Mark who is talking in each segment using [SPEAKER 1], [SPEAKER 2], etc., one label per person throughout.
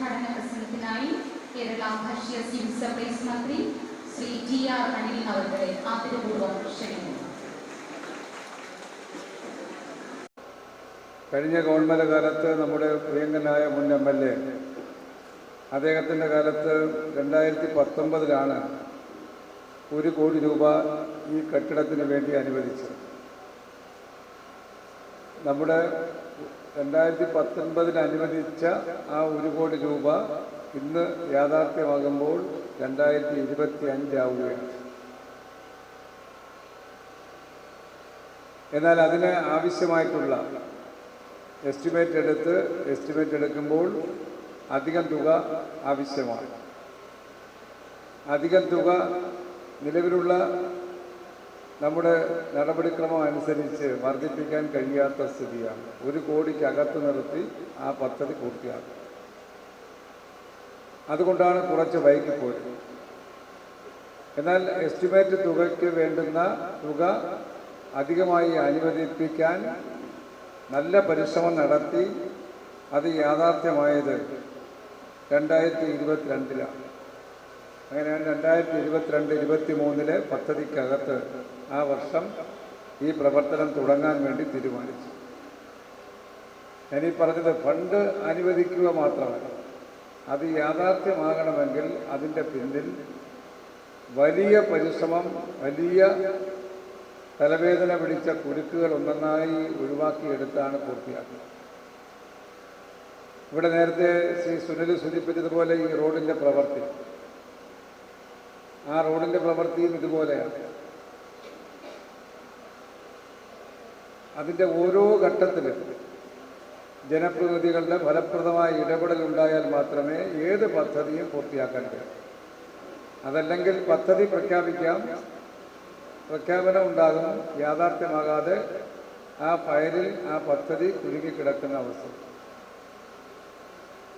[SPEAKER 1] ഉദ്ഘാടന പ്രസംഗത്തിനായി കേരള ഭക്ഷ്യ civil supplies മന്ത്രി ശ്രീ ടി ആർ അനിൽ അവരുടെ ആദരപൂർവം ക്ഷണിക്കുന്നു.
[SPEAKER 2] കഴിഞ്ഞ ഗവൺമെന്റ് കാലത്ത് നമ്മുടെ പ്രിയങ്കനായ മുൻ എം എൽ എ അദ്ദേഹത്തിന്റെ കാലത്ത് രണ്ടായിരത്തി പത്തൊമ്പതിലാണ് ഒരു കോടി രൂപ ഈ കെട്ടിടത്തിന് വേണ്ടി അനുവദിച്ചത്. നമ്മുടെ രണ്ടായിരത്തി പത്തൊൻപതിന് അനുവദിച്ച ആ ഒരു കോടി രൂപ ഇന്ന് യാഥാർത്ഥ്യമാകുമ്പോൾ രണ്ടായിരത്തി ഇരുപത്തി അഞ്ചാവുകയാണ് എന്നാൽ അതിന് ആവശ്യമായിട്ടുള്ള എസ്റ്റിമേറ്റ് എടുത്ത് എസ്റ്റിമേറ്റ് എടുക്കുമ്പോൾ അധികം തുക ആവശ്യമാണ്. അധികം തുക നിലവിലുള്ള നമ്മുടെ നടപടിക്രമം അനുസരിച്ച് വർദ്ധിപ്പിക്കാൻ കഴിയാത്ത സ്ഥിതിയാണ്. ഒരു കോടിക്ക് അകത്ത് നിർത്തി ആ പദ്ധതി പൂർത്തിയാക്കും. അതുകൊണ്ടാണ് കുറച്ച് വൈകിപ്പോയത് എന്നാൽ എസ്റ്റിമേറ്റ് തുകയ്ക്ക് വേണ്ടുന്ന തുക അധികമായി അനുവദിപ്പിക്കാൻ നല്ല പരിശ്രമം നടത്തി അത് യാഥാർത്ഥ്യമായത് രണ്ടായിരത്തി ഇരുപത്തിരണ്ടിലാണ്. അങ്ങനെയാണ് രണ്ടായിരത്തി ഇരുപത്തിരണ്ട് ഇരുപത്തി മൂന്നിലെ പദ്ധതിക്കകത്ത് ആ വർഷം ഈ പ്രവർത്തനം തുടങ്ങാൻ വേണ്ടി തീരുമാനിച്ചു. ഞാനീ പറഞ്ഞത് ഫണ്ട് അനുവദിക്കുക മാത്രമല്ല അത് യാഥാർത്ഥ്യമാകണമെങ്കിൽ അതിന്റെ പിന്നിൽ വലിയ പരിശ്രമം വലിയ തലവേദന പിടിച്ച കുരുക്കുകൾ ഒന്നൊന്നായി ഒഴിവാക്കിയെടുത്താണ് പൂർത്തിയാക്കുന്നത്. ഇവിടെ നേരത്തെ ശ്രീ സുനിൽ സൂചിപ്പിച്ചതുപോലെ ഈ റോഡിന്റെ പ്രവൃത്തി ആ റോഡിന്റെ പ്രവൃത്തിയും ഇതുപോലെയാണ്. അതിന്റെ ഓരോ ഘട്ടത്തിലും ജനപ്രതിനിധികളുടെ ഫലപ്രദമായ ഇടപെടൽ ഉണ്ടായാൽ മാത്രമേ ഏത് പദ്ധതിയും പൂർത്തിയാക്കാൻ കഴിയൂ. അതല്ലെങ്കിൽ പദ്ധതി പ്രഖ്യാപിക്കാം പ്രഖ്യാപനം ഉണ്ടാകും യാഥാർത്ഥ്യമാകാതെ ആ ഫയലിൽ ആ പദ്ധതി കുരുങ്ങിക്കിടക്കുന്ന അവസ്ഥ.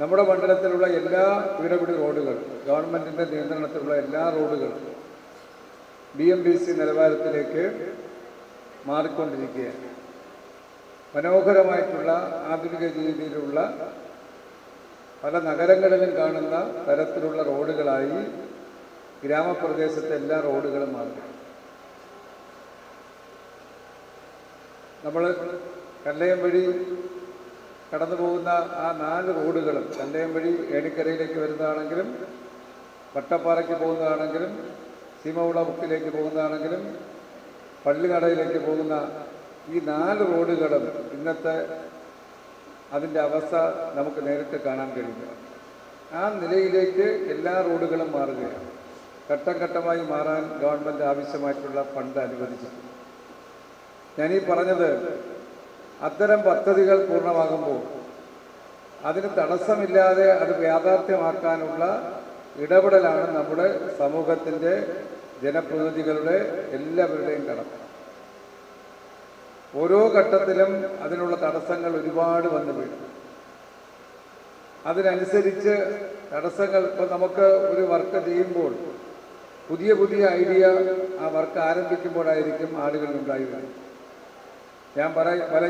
[SPEAKER 2] നമ്മുടെ മണ്ഡലത്തിലുള്ള എല്ലാ പീഡപിടി റോഡുകൾ ഗവൺമെന്റിന്റെ നിയന്ത്രണത്തിലുള്ള എല്ലാ റോഡുകളും ബി എം ബി സി നിലവാരത്തിലേക്ക് മാറിക്കൊണ്ടിരിക്കുകയാണ്. മനോഹരമായിട്ടുള്ള ആധുനിക രീതിയിലുള്ള പല നഗരങ്ങളിലും കാണുന്ന തരത്തിലുള്ള റോഡുകളായി ഗ്രാമപ്രദേശത്തെ എല്ലാ റോഡുകളും മാറി നമ്മൾ കല്ലയം വഴി കടന്നു പോകുന്ന ആ നാല് റോഡുകളും ചന്തയം വഴി ഏണിക്കരയിലേക്ക് വരുന്നതാണെങ്കിലും വട്ടപ്പാറയ്ക്ക് പോകുന്നതാണെങ്കിലും സീമവുള മുക്കിലേക്ക് പോകുന്നതാണെങ്കിലും പള്ളിനടയിലേക്ക് പോകുന്ന ഈ നാല് റോഡുകളും ഇന്നത്തെ അതിന്റെ അവസ്ഥ നമുക്ക് നേരിട്ട് കാണാൻ കഴിയുക ആ നിലയിലേക്ക് എല്ലാ റോഡുകളും മാറുകയാണ്. ഘട്ടം ഘട്ടമായി മാറാൻ ഗവൺമെന്റ് ആവശ്യമായിട്ടുള്ള ഫണ്ട് അനുവദിച്ചിട്ടുണ്ട്. ഞാനീ പറഞ്ഞത് അത്തരം പദ്ധതികൾ പൂർണമാകുമ്പോൾ അതിന് തടസ്സമില്ലാതെ അത് യാഥാർത്ഥ്യമാക്കാനുള്ള ഇടപെടലാണ് നമ്മുടെ സമൂഹത്തിന്റെ ജനപ്രതിനിധികളുടെ എല്ലാവരുടെയും കടമ. ഓരോ ഘട്ടത്തിലും അതിനുള്ള തടസ്സങ്ങൾ ഒരുപാട് വന്നു വീഴും അതിനനുസരിച്ച് തടസ്സങ്ങൾ ഇപ്പോൾ നമുക്ക് ഒരു വർക്ക് ചെയ്യുമ്പോൾ പുതിയ പുതിയ ഐഡിയ ആ വർക്ക് ആരംഭിക്കുമ്പോഴായിരിക്കും ആളുകൾ ഉണ്ടായി വരുന്നത് ഞാൻ പറ പല